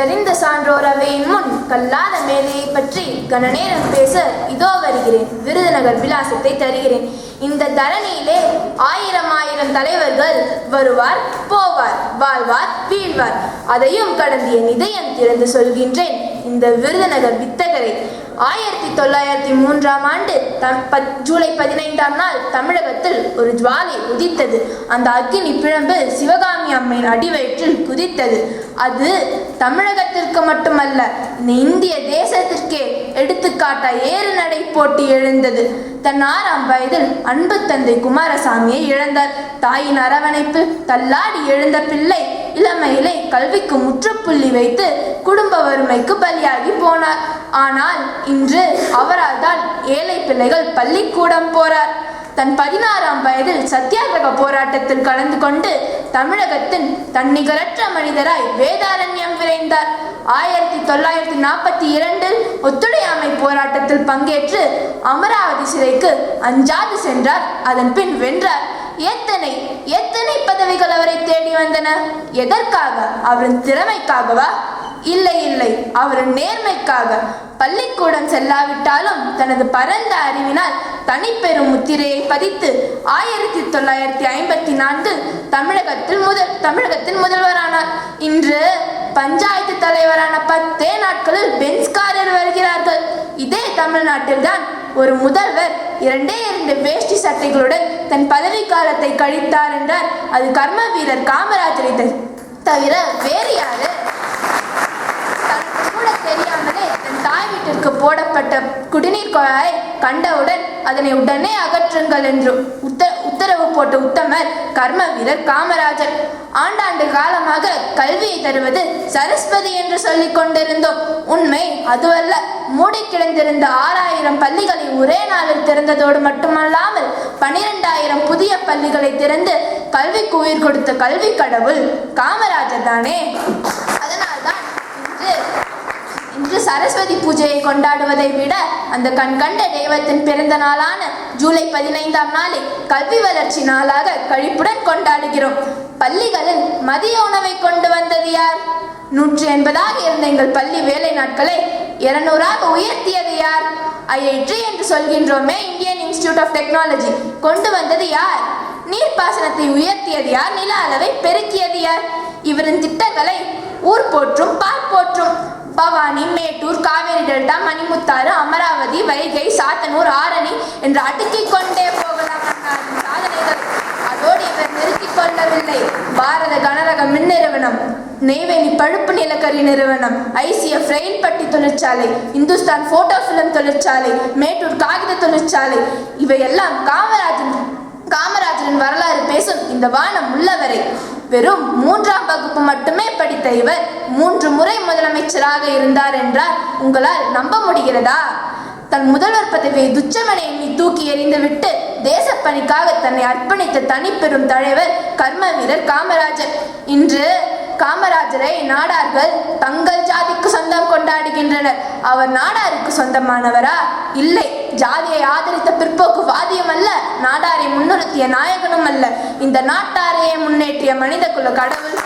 தெரிந்த சான்றோர் அவையின் முன் கல்லாத மேதையை பற்றி கனநேரம் பேச இதோ வருகிறேன். விருதுநகர் விலாசத்தை தருகிறேன். இந்த தரணியிலே ஆயிரம் ஆயிரம் தலைவர்கள் வருவார் போவார் வாழ்வார் வீழ்வார். அதையும் கடந்து என் இதயம் திறந்து சொல்கின்றேன். இந்த விருதுநகர் வித்தகரை ஆயிரத்தி தொள்ளாயிரத்தி மூன்றாம் ஆண்டு பத் ஜூலை பதினைந்தாம் நாள் தமிழகத்தில் ஒரு ஜுவாலை உதித்தது. அந்த அக்கினி பிழம்பு சிவகாமி அம்மையின் அடிவயிற்றில் குதித்தது. அது தமிழகத்திற்கு மட்டுமல்ல இந்த இந்திய தேசத்திற்கே எடுத்துக்காட்ட ஏறு நடை போட்டி எழுந்தது. தன் ஆறாம் வயதில் அன்பு தந்தை குமாரசாமியை இழந்தார். தாயின் அரவணைப்பு தள்ளாடி எழுந்த பிள்ளை இளமையிலே கல்விக்கு முற்றுப்புள்ளி வைத்து குடும்ப வறுமைக்கு பலியாகி போனார். ஆனால் இன்று அவரால் தான் ஏழை பிள்ளைகள் பள்ளிக்கூடம் போறார். தன் பதினாறாம் வயதில் சத்தியாகிரக போராட்டத்தில் கலந்து கொண்டு தமிழகத்தின் தன்னிகரற்ற மனிதராய் வேதாரண்யம் விரைந்தார் ஆயிரத்தி தொள்ளாயிரத்தி நாற்பத்தி இரண்டில் ஒத்துழையாமை போராட்டத்தில் பங்கேற்று அமராவதி சிறைக்கு அஞ்சாது சென்றார். அதன் பின் வென்றார். எத்தனை எத்தனை பதவிகள் அவரை தேடி வந்தன? எதற்காக? அவரின் திறமைக்காகவா? இல்லை இல்லை. அவரின் நேர்மைக்காக. பள்ளிக்கூடம் செல்லாவிட்டாலும் தனது பரந்த அறிவினால் தனிப்பெரும் முத்திரையை பதித்து ஆயிரத்தி தொள்ளாயிரத்தி ஐம்பத்தி நான்கு தமிழகத்தில் முதல் தமிழகத்தின் முதல்வரானார். இன்று பஞ்சாயத்து தலைவரான பத்தே நாட்களில் பென்ஸ்காரர் வருகிறார்கள். இதே தமிழ்நாட்டில்தான் ஒரு முதல்வர் இரண்டே இரண்டு வேஷ்டி சட்டைகளுடன் தன் பதவி காலத்தை கழித்தார் என்றார். அது கர்ம வீரர் காமராஜரை தவிர வேறு யாரு? தனக்கு கூட தெரியாமலே தன் தாய் வீட்டிற்கு போடப்பட்ட குடிநீர் குழாயை கண்டவுடன் அதனை உடனே அகற்றுங்கள் என்று உத்தர உத்தரவு போட்ட உத்தமர் கர்ம வீரர் காமராஜர். ஆண்டாண்டு காலமாக கல்வியை தருவது சரஸ்வதி என்று சொல்லிக் கொண்டிருந்தோம். உண்மை அதுவல்ல. மூடி கிடந்திருந்த ஆறாயிரம் பள்ளிகளை ஒரே நாளில் திறந்ததோடு மட்டுமல்லாமல் பனிரெண்டாயிரம் புதிய பள்ளிகளை திறந்து கல்விக்கு உயிர் கொடுத்த கல்வி கடவுள் காமராஜர் தானே? சரஸ்வதி பூஜையை கொண்டாடுவதை விட அந்த கண் கண்ட தெய்வத்தின் பிறந்த நாளான ஜூலை பதினைந்தாம் நாளை கல்வி வளர்ச்சி நாளாக கழிப்புடன் கொண்டாடுகிறோம். பள்ளிகளில் மதிய உணவை கொண்டு வந்தது யார்? நூற்றி எண்பதாக இருந்த எங்கள் பள்ளி வேலை நாட்களை இருநூறாக உயர்த்தியது யார்? ஐஐடி என்று சொல்கின்றோமே இந்தியன் இன்ஸ்டிடியூட் ஆஃப் டெக்னாலஜி. கொண்டு வந்தது யார்? நீர்ப்பாசனத்தை உயர்த்தியது யார்? நில அளவை பெருக்கியது யார்? இவரின் திட்டங்களை ஊர் போற்றும் பால் போற்றும் பவானி மேட்டூர் காவேரி டெல்டா மணிமுத்தாறு அமராவதி வைகை சாத்தனூர் ஆரணி என்று அடுக்கிக் கொண்டே போகலாம் சாதனைகள் அதோடு இவர் நிறுத்திக் கொள்ளவில்லை. பாரத கனரக மின் நிறுவனம் நெய்வேலி பழுப்பு நிலக்கரி நிறுவனம் ஐசிஎஃப் ரயில் பட்டி தொழிற்சாலை இந்துஸ்தான் போட்டோ பிலிம் தொழிற்சாலை மேட்டூர் காகித தொழிற்சாலை இவையெல்லாம் காமராஜன் காமராஜரின் வரலாறு பேசும் இந்த வானம் உள்ளவரை வெறும் மூன்றாம் வகுப்பு மட்டுமே படித்த இவர் மூன்று முறை முதலமைச்சராக இருந்தார் என்றால் உங்களால் நம்ப முடிகிறதா? தன் முதல்வர் பதவியை துச்சமனை எண்ணி தூக்கி எறிந்துவிட்டு தேசப்பணிக்காக தன்னை அர்ப்பணித்த தனிப்பெரும் தலைவர் கர்ம வீரர் காமராஜர். இன்று காமராஜரை நாடார்கள் தங்கள் ஜாதிக்கு சொந்தம் கொண்டாடுகின்றனர். அவர் நாடாருக்கு சொந்தமானவரா? இல்லை. ஜாதியை ஆதரித்த பிற்போக்கு வாதியம் அல்ல நாடாரை முன்னிறுத்திய நாயகனும் அல்ல. இந்த நாட்டாரையே முன்னேற்றிய மனித குல கடவுள்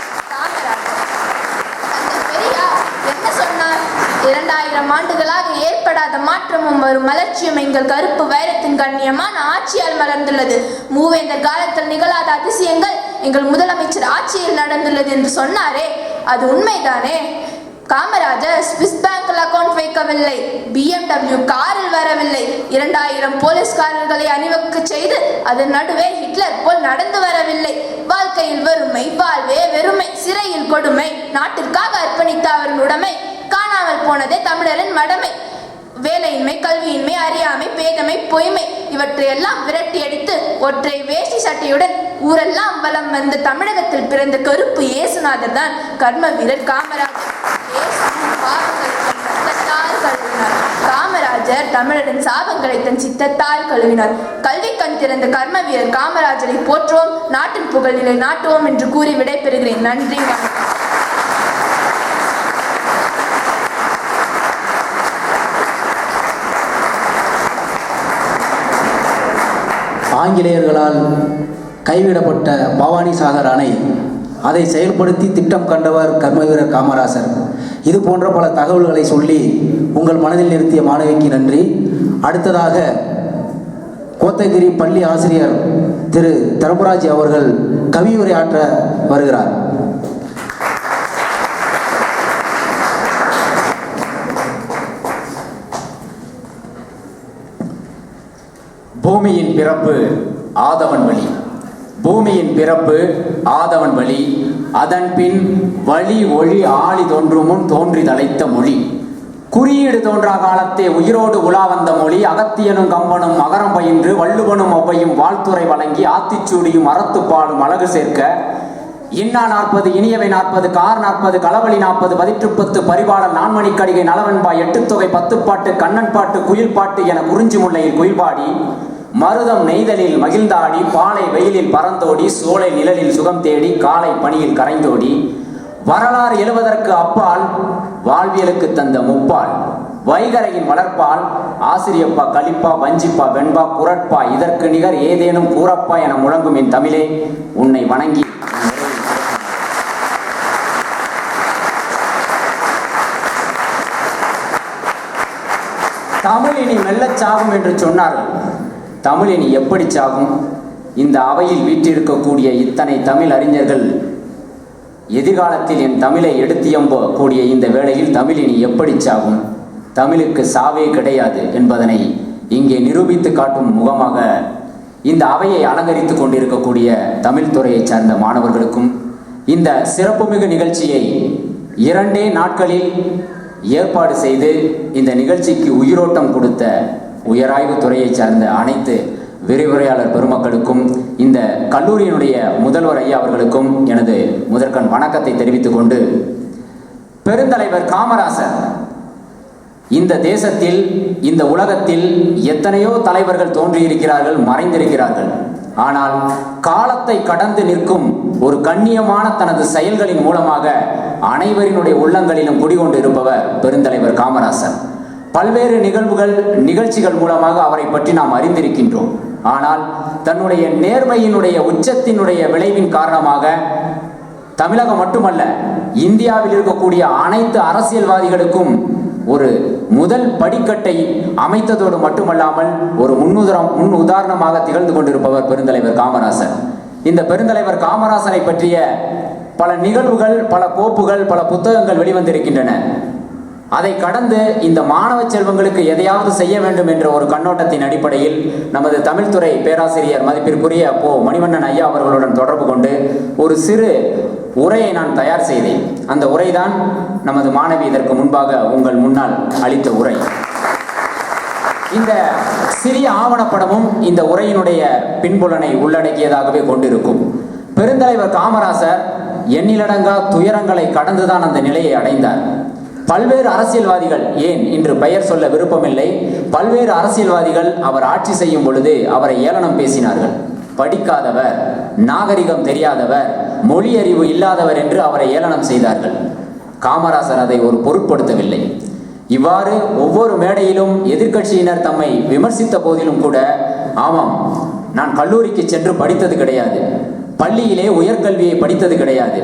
என்ன சொன்னார்? இரண்டாயிரம் ஆண்டுகளாக ஏற்படாத மாற்றமும் வரும் மலர்ச்சியும் எங்கள் கருப்பு வைரத்தின் கண்ணியமான ஆட்சியால் மலர்ந்துள்ளது. மூவேந்தர் காலத்தில் நிகழாத அதிசயங்கள் எங்கள் முதலமைச்சர் ஆட்சியில் நடந்துள்ளது என்று சொன்னாரே. அது உண்மைதானே? Kamarajar Swiss bank account BMW காரில் வரவில்லை. இரண்டாயிரம் போலீஸ்காரர்களை அணிவகுக்க செய்து அதன் நடுவே ஹிட்லர் போல் நடந்து வரவில்லை. வாழ்க்கையில் வெறுமை வாழ்வே வெறுமை சிறையில் கொடுமை நாட்டிற்காக அர்ப்பணித்த அவரின் உடைமை காணாமல் போனதே தமிழரின் மடமை. வேலையின்மை கல்வியின்மை அறியாமை பேதமை பொய்மை இவற்றையெல்லாம் விரட்டி அடித்து ஒற்றை வேஷ்டி சட்டையுடன் ஊரெல்லாம் வலம் வந்த தமிழகத்தில் பிறந்த கருப்பு இயேசுநாதர் தான் கர்ம வீரர் காமராஜர் இயேசுவின் பாவங்களை தன் ரத்தத்தால் கழுவினார் காமராஜர் தமிழரின் சாபங்களை தன் சித்தத்தால் கழுவினார். கல்வி கண் திறந்த கர்ம வீரர் காமராஜரை போற்றுவோம் நாட்டின் புகழ்நிலை நாட்டுவோம் என்று கூறி விடைபெறுகிறேன். நன்றி வணக்கம். ஆங்கிலேயர்களால் கைவிடப்பட்ட பவானி சாகர் அணை அதை செயல்படுத்தி திட்டம் கண்டவர் கர்மவீரர் காமராசர். இது போன்ற பல தகவல்களை சொல்லி உங்கள் மனதில் நிறுத்திய மாணவிக்கு நன்றி. அடுத்ததாக கோத்தகிரி பள்ளி ஆசிரியர் திரு தர்மராஜ் அவர்கள் கவியுரை ஆற்ற வருகிறார். பூமியின் பிறப்பு ஆதவன் வழி பூமியின் பிறப்பு ஆதவன் வழி அதன் பின் வழி ஒளி ஆளி தோன்றும் முன் தோன்றி தலைத்த மொழி. குறியீடு தோன்றா காலத்தே உயிரோடு உலா வந்த மொழி அகத்தியனும் கம்பனும் மகரம் பயின்று வள்ளுவனும் ஒவ்வையும் வாழ்த்துறை வழங்கி ஆத்திச்சூடியும் அறத்துப்பாடும் அழகு சேர்க்க இன்னா நாற்பது இனியவை நாற்பது கார் நாற்பது களவழி நாற்பது பதிற்றுப்பத்து பரிபாடல் நான்மணிக்கடிகை நலவன்பா எட்டுத்தொகை பத்துப்பாட்டு கண்ணன் பாட்டு குயில் பாட்டு என குறிஞ்சி முல்லையில் குயில்பாடி மருதம் நெய்தலில் மகிழ்ந்தாடி பாலை வெயிலில் பறந்தோடி சோலை நிழலில் சுகம் தேடி காலை பணியில் கரைந்தோடி. வரலாறு எழுவதற்கு அப்பால் வாழ்வியலுக்கு தந்த முப்பால். வைகரையின் வளர்ப்பால் ஆசிரியப்பா கலிப்பா வஞ்சிப்பா வெண்பா குரட்பா இதற்கு நிகர் ஏதேனும் கூறப்பா என முழங்கும் என் தமிழே உன்னை வணங்கி தமிழ் இனி மெல்லச்சாகும் என்று சொன்னார்கள். தமிழ் இனி எப்படி சாகும்? இந்த அவையில் வீற்றிருக்கக்கூடிய இத்தனை தமிழ் அறிஞர்கள் எதிர்காலத்தில் என் தமிழை எடுத்தியம்ப கூடிய இந்த வேளையில் தமிழ் இனி எப்படி சாகும்? தமிழுக்கு சாவே கிடையாது என்பதனை இங்கே நிரூபித்து காட்டும் முகமாக இந்த அவையை அலங்கரித்துக் கொண்டிருக்கக்கூடிய தமிழ் துறையைச் சார்ந்த மாணவர்களுக்கும் இந்த சிறப்புமிகு நிகழ்ச்சியை இரண்டே நாட்களில் ஏற்பாடு செய்து இந்த நிகழ்ச்சிக்கு உயிரோட்டம் கொடுத்த உயராய்வு துறையை சார்ந்த அனைத்து விரிவுரையாளர் பெருமக்களுக்கும் இந்த கல்லூரியினுடைய முதல்வர் ஐயா அவர்களுக்கும் எனது முதற்கண் வணக்கத்தை தெரிவித்துக் கொண்டு பெருந்தலைவர் காமராசர் இந்த தேசத்தில் இந்த உலகத்தில் எத்தனையோ தலைவர்கள் தோன்றியிருக்கிறார்கள் மறைந்திருக்கிறார்கள். ஆனால் காலத்தை கடந்து நிற்கும் ஒரு கண்ணியமான தனது செயல்களின் மூலமாக அனைவரினுடைய உள்ளங்களிலும் குடிகொண்டு இருப்பவர் பெருந்தலைவர் காமராசர். பல்வேறு நிகழ்வுகள் நிகழ்ச்சிகள் மூலமாக அவரை பற்றி நாம் அறிந்திருக்கின்றோம். ஆனால் தன்னுடைய நேர்மையினுடைய உச்சத்தினுடைய விளைவின் காரணமாக தமிழகம் மட்டுமல்ல இந்தியாவில் இருக்கக்கூடிய அனைத்து அரசியல்வாதிகளுக்கும் ஒரு முதல் படிக்கட்டை அமைத்ததோடு மட்டுமல்லாமல் ஒரு முன்னுதாரம் முன் உதாரணமாக திகழ்ந்து கொண்டிருப்பவர் பெருந்தலைவர் காமராசர். இந்த பெருந்தலைவர் காமராசரை பற்றிய பல நிகழ்வுகள் பல கோப்புகள் பல புத்தகங்கள் வெளிவந்திருக்கின்றன. அதை கடந்து இந்த மாணவ செல்வங்களுக்கு எதையாவது செய்ய வேண்டும் என்ற ஒரு கண்ணோட்டத்தின் அடிப்படையில் நமது தமிழ்துறை பேராசிரியர் மதிப்பிற்குரிய அப்போ மணிவண்ணன் ஐயா அவர்களுடன் தொடர்பு கொண்டு ஒரு சிறு உரையை நான் தயார் செய்தேன். அந்த உரைதான் நமது மாணவி இதற்கு முன்பாக உங்கள் முன்னால் அளித்த உரை. இந்த சிறிய ஆவணப்படமும் இந்த உரையினுடைய பின்புலனை உள்ளடக்கியதாகவே கொண்டிருக்கும். பெருந்தலைவர் காமராசர் எண்ணிலடங்கா துயரங்களை கடந்துதான் அந்த நிலையை அடைந்தார். பல்வேறு அரசியல்வாதிகள் ஏன் இன்று பெயர் சொல்ல விருப்பமில்லை? பல்வேறு அரசியல்வாதிகள் அவர் ஆட்சி செய்யும் பொழுது அவரை ஏளனம் பேசினார்கள். படிக்காதவர் நாகரிகம் தெரியாதவர் மொழி அறிவு இல்லாதவர் என்று அவரை ஏளனம் செய்தார்கள். காமராசர் அதை ஒரு பொருட்படுத்தவில்லை. இவ்வாறு ஒவ்வொரு மேடையிலும் எதிர்க்கட்சியினர் தம்மை விமர்சித்த போதிலும் கூட ஆமாம் நான் கல்லூரிக்கு சென்று படித்தது கிடையாது. பள்ளியிலே உயர்கல்வியை படித்தது கிடையாது.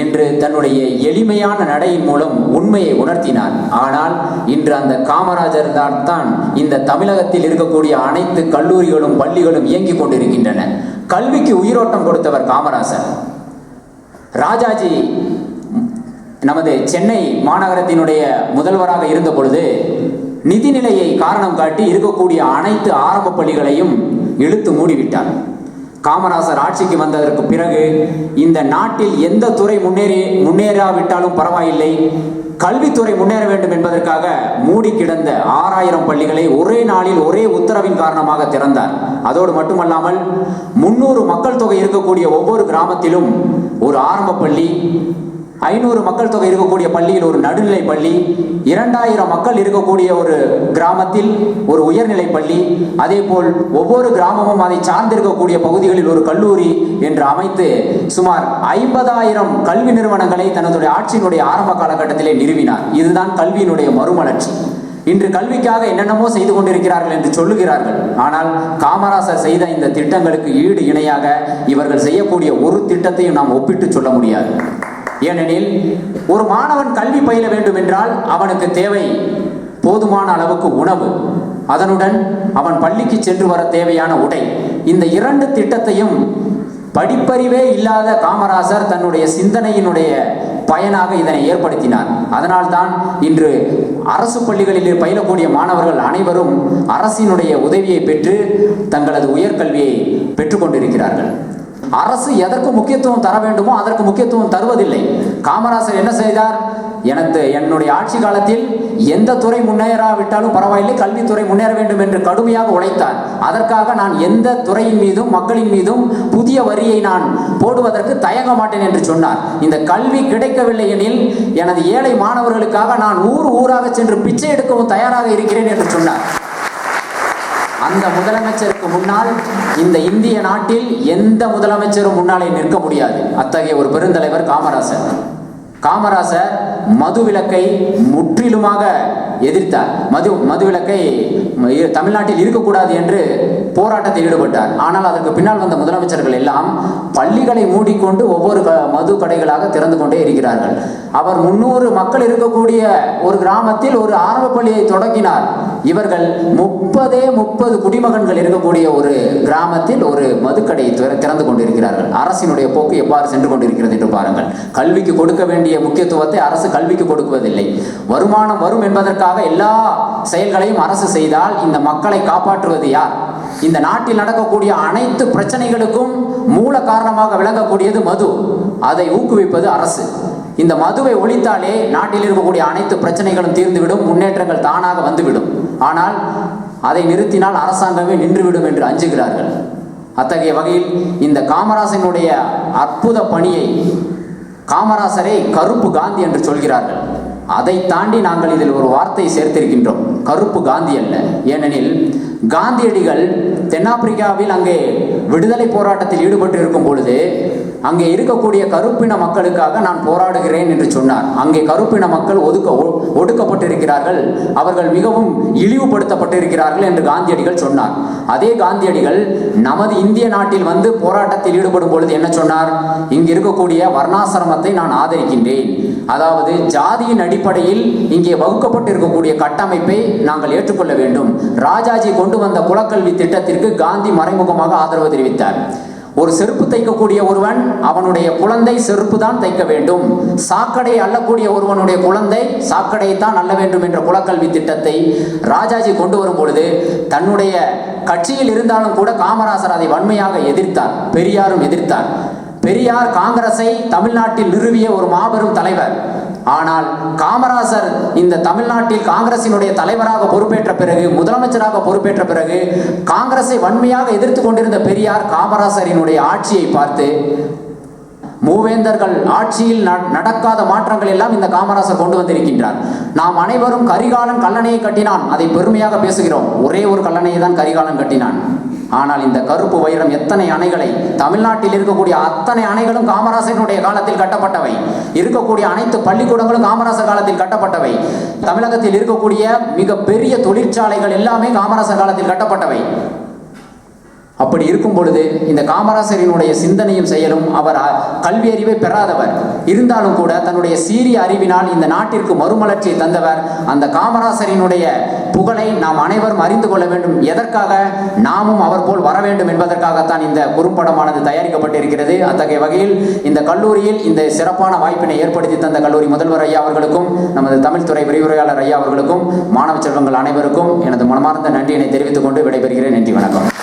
என்று தன்னுடைய எளிமையான நடையின் மூலம் உண்மையை உணர்த்தினார். ஆனால் இன்று அந்த காமராஜர் தான் இந்த தமிழகத்தில் இருக்கக்கூடிய அனைத்து கல்லூரிகளும் பள்ளிகளும் இயங்கிக் கொண்டிருக்கின்றன. கல்விக்கு உயிரோட்டம் கொடுத்தவர் காமராசர். ராஜாஜி நமது சென்னை மாநகரத்தினுடைய முதல்வராக இருந்த பொழுது நிதிநிலையை காரணம் காட்டி இருக்கக்கூடிய அனைத்து ஆரம்ப பள்ளிகளையும் இழுத்து மூடிவிட்டார். காமராசர் ஆட்சிக்கு வந்ததற்கு பிறகு இந்த நாட்டில் எந்த துறை முன்னேறி முன்னேறாவிட்டாலும் பரவாயில்லை. கல்வித்துறை முன்னேற வேண்டும் என்பதற்காக மூடி கிடந்த ஆறாயிரம் பள்ளிகளை ஒரே நாளில் ஒரே உத்தரவின் காரணமாக திறந்தார். அதோடு மட்டுமல்லாமல் முன்னூறு மக்கள் தொகை இருக்கக்கூடிய ஒவ்வொரு கிராமத்திலும் ஒரு ஆரம்ப பள்ளி ஐநூறு மக்கள் தொகை இருக்கக்கூடிய பள்ளியில் ஒரு நடுநிலை பள்ளி இரண்டாயிரம் மக்கள் இருக்கக்கூடிய ஒரு கிராமத்தில் ஒரு உயர்நிலை பள்ளி அதே போல் ஒவ்வொரு கிராமமும் அதை சார்ந்திருக்கக்கூடிய பகுதிகளில் ஒரு கல்லூரி என்று அமைத்து சுமார் ஐம்பதாயிரம் கல்வி நிறுவனங்களை தனதுடைய ஆட்சியினுடைய ஆரம்ப காலகட்டத்திலே நிறுவினார். இதுதான் கல்வியினுடைய மறுமலர்ச்சி. இன்று கல்விக்காக என்னென்னமோ செய்து கொண்டிருக்கிறார்கள் என்று சொல்லுகிறார்கள். ஆனால் காமராசர் செய்த இந்த திட்டங்களுக்கு ஈடு இணையாக இவர்கள் செய்யக்கூடிய ஒரு திட்டத்தையும் நாம் ஒப்பிட்டு சொல்ல முடியாது. ஏனெனில் ஒரு மாணவன் கல்வி பயில வேண்டும் என்றால் அவனுக்கு தேவை போதுமான அளவுக்கு உணவு. அதனுடன் அவன் பள்ளிக்கு சென்று வர தேவையான உடை. இந்த இரண்டு திட்டத்தையும் படிப்பறிவே இல்லாத காமராசர் தன்னுடைய சிந்தனையினுடைய பயனாக இதனை ஏற்படுத்தினார். அதனால்தான் இன்று அரசு பள்ளிகளில் பயிலக்கூடிய மாணவர்கள் அனைவரும் அரசினுடைய உதவியை பெற்று தங்களது உயர்கல்வியை பெற்றுக்கொண்டிருக்கிறார்கள் அரசு எதற்கு முக்கியத்துவம் தர வேண்டுமோ அதற்கு முக்கியத்துவம் தருவதில்லை. காமராசர் என்ன செய்தார்? எனது என்னுடைய ஆட்சி காலத்தில் எந்த துறை முன்னேறாவிட்டாலும் பரவாயில்லை கல்வித்துறை முன்னேற வேண்டும் என்று கடுமையாக உழைத்தார். அதற்காக நான் எந்த துறையின் மீதும் மக்களின் மீதும் புதிய வரியை நான் போடுவதற்கு தயங்க மாட்டேன் என்று சொன்னார். இந்த கல்வி கிடைக்கவில்லை எனில் எனது ஏழை மாணவர்களுக்காக நான் ஊர் ஊராக சென்று பிச்சை எடுக்கவும் தயாராக இருக்கிறேன் என்று சொன்னார். அந்த முதலமைச்சருக்கு முன்னால் இந்த இந்திய நாட்டில் எந்த முதலமைச்சரும் முன்னாலே நிற்க முடியாது. அத்தகைய ஒரு பெருந்தலைவர் காமராசர். காமராசர் மதுவிலக்கை முற்றிலுமாக எதிர்த்தார். மது மதுவிலக்கை தமிழ்நாட்டில் இருக்கக்கூடாது என்று போராட்டத்தில் ஈடுபட்டார். ஆனால் அதற்கு பின்னால் வந்த முதலமைச்சர்கள் எல்லாம் பள்ளிகளை மூடிக்கொண்டு ஒவ்வொரு க- மது கடைகளாக திறந்து கொண்டே இருக்கிறார்கள். அவர் முன்னூறு மக்கள் இருக்கக்கூடிய ஒரு கிராமத்தில் ஒரு ஆரம்ப பள்ளியை தொடங்கினார். இவர்கள் முப்பதே முப்பது குடிமகன்கள் இருக்கக்கூடிய ஒரு கிராமத்தில் ஒரு மதுக்கடையை திற- திறந்து கொண்டிருக்கிறார்கள். அரசினுடைய போக்கு எவ்வாறு சென்று கொண்டிருக்கிறது என்று பாருங்கள். கல்விக்கு கொடுக்க வேண்டிய முக்கியத்துவத்தை அரசு கல்விக்கு கொடுக்குவதில்லை. வருமானம் வரும் என்பதற்காக எல்லா செயல்களையும் அரசு செய்தால் இந்த மக்களை காப்பாற்றுவது யார்? இந்த நாட்டில் நடக்கக்கூடிய அனைத்து பிரச்சனைகளுக்கும் மூல காரணமாக விளங்கக்கூடியது மது. அதை ஊக்குவிப்பது அரசு. இந்த மதுவை ஒழித்தாலே நாட்டில் இருக்கக்கூடிய அனைத்து பிரச்சனைகளும் தீர்ந்துவிடும் முன்னேற்றங்கள் தானாக வந்துவிடும். ஆனால் அதை நிறுத்தினால் அரசாங்கமே நின்றுவிடும் என்று அஞ்சுகிறார்கள். அத்தகைய வகையில் இந்த காமராசனுடைய அற்புத பணியை காமராசரை கருப்பு காந்தி என்று சொல்கிறார்கள். அதை தாண்டி நாங்கள் இதில் ஒரு வார்த்தை சேர்த்திருக்கின்றோம். கருப்பு காந்தி அல்ல. ஏனெனில் காந்தியடிகள் தென்னாப்பிரிக்காவில் அங்கே விடுதலை போராட்டத்தில் ஈடுபட்டிருக்கும் பொழுது அங்கே இருக்கக்கூடிய கருப்பின மக்களுக்காக நான் போராடுகிறேன் என்று சொன்னார். அங்கே கருப்பின மக்கள் ஒதுக்க ஒ- ஒடுக்கப்பட்டிருக்கிறார்கள். அவர்கள் மிகவும் இழிவுபடுத்தப்பட்டிருக்கிறார்கள் என்று காந்தியடிகள் சொன்னார். அதே காந்தியடிகள் நமது இந்திய நாட்டில் வந்து போராட்டத்தில் ஈடுபடும் பொழுது என்ன சொன்னார்? இங்கு இருக்கக்கூடிய வர்ணாசிரமத்தை நான் ஆதரிக்கின்றேன். அதாவது ஜாதியின் அடிப்படையில் இங்கே வகுக்கப்பட்டிருக்கக்கூடிய கட்டமைப்பை நாங்கள் ஏற்றுக்கொள்ள வேண்டும். ராஜாஜி கொண்டு வந்த குலக்கல்வி திட்டத்திற்கு காந்தி மறைமுகமாக ஆதரவு தெரிவித்தார். ஒரு செருப்பு தைக்கக்கூடிய ஒருவன் அவனுடைய குழந்தை செருப்பு தான் தைக்க வேண்டும். சாக்கடை அள்ளக்கூடிய ஒருவனுடைய குழந்தை சாக்கடையை தான் அள்ள வேண்டும் என்ற குலக்கல்வி திட்டத்தை ராஜாஜி கொண்டு வரும் பொழுது தன்னுடைய கட்சியில் இருந்தாலும் கூட காமராசர் அதை வன்மையாக எதிர்த்தார். பெரியாரும் எதிர்த்தார். பெரியார் காங்கிரஸை தமிழ்நாட்டில் நிறுவிய ஒரு மாபெரும் தலைவர். ஆனால் காமராசர் இந்த தமிழ்நாட்டில் காங்கிரசினுடைய தலைவராக பொறுப்பேற்ற பிறகு முதலமைச்சராக பொறுப்பேற்ற பிறகு காங்கிரஸை வன்மையாக எதிர்த்து கொண்டிருந்த பெரியார் காமராசரினுடைய ஆட்சியை பார்த்து மூவேந்தர்கள் ஆட்சியில் நடக்காத மாற்றங்கள் எல்லாம் இந்த காமராசர் கொண்டு வந்திருக்கின்றார். நாம் அனைவரும் கரிகாலன் கல்லணையை கட்டினான். அதை பெருமையாக பேசுகிறோம். ஒரே ஒரு கல்லணையை தான் கரிகாலன் கட்டினான். ஆனால் இந்த கருப்பு வைரம் எத்தனை அணைகளை தமிழ்நாட்டில் இருக்கக்கூடிய அத்தனை அணைகளும் காமராசரினுடைய காலத்தில் கட்டப்பட்டவை. இருக்கக்கூடிய அனைத்து பள்ளிக்கூடங்களும் காமராசர் காலத்தில் கட்டப்பட்டவை. தமிழகத்தில் இருக்கக்கூடிய மிக பெரிய தொழிற்சாலைகள் எல்லாமே காமராசர் காலத்தில் கட்டப்பட்டவை. அப்படி இருக்கும் பொழுது இந்த காமராசரினுடைய சிந்தனையும் செயலும் அவர் அ- கல்வி அறிவை பெறாதவர். இருந்தாலும் கூட தன்னுடைய சீரிய அறிவினால் இந்த நாட்டிற்கு மறுமலர்ச்சியை தந்தவர். அந்த காமராசரினுடைய புகழை நாம் அனைவரும் அறிந்து கொள்ள வேண்டும். எதற்காக? நாமும் அவர் போல் வர வேண்டும் என்பதற்காகத்தான் இந்த குறும்படமானது தயாரிக்கப்பட்டிருக்கிறது. அத்தகைய வகையில் இந்த கல்லூரியில் இந்த சிறப்பான வாய்ப்பினை ஏற்படுத்தி தந்த கல்லூரி முதல்வர் ஐயா அவர்களுக்கும் நமது தமிழ்துறை விரிவுரையாளர் ஐயா அவர்களுக்கும் மாணவ செல்வங்கள் அனைவருக்கும் எனது மனமார்ந்த நன்றியினை தெரிவித்துக் கொண்டு விடைபெறுகிறேன். நன்றி வணக்கம்.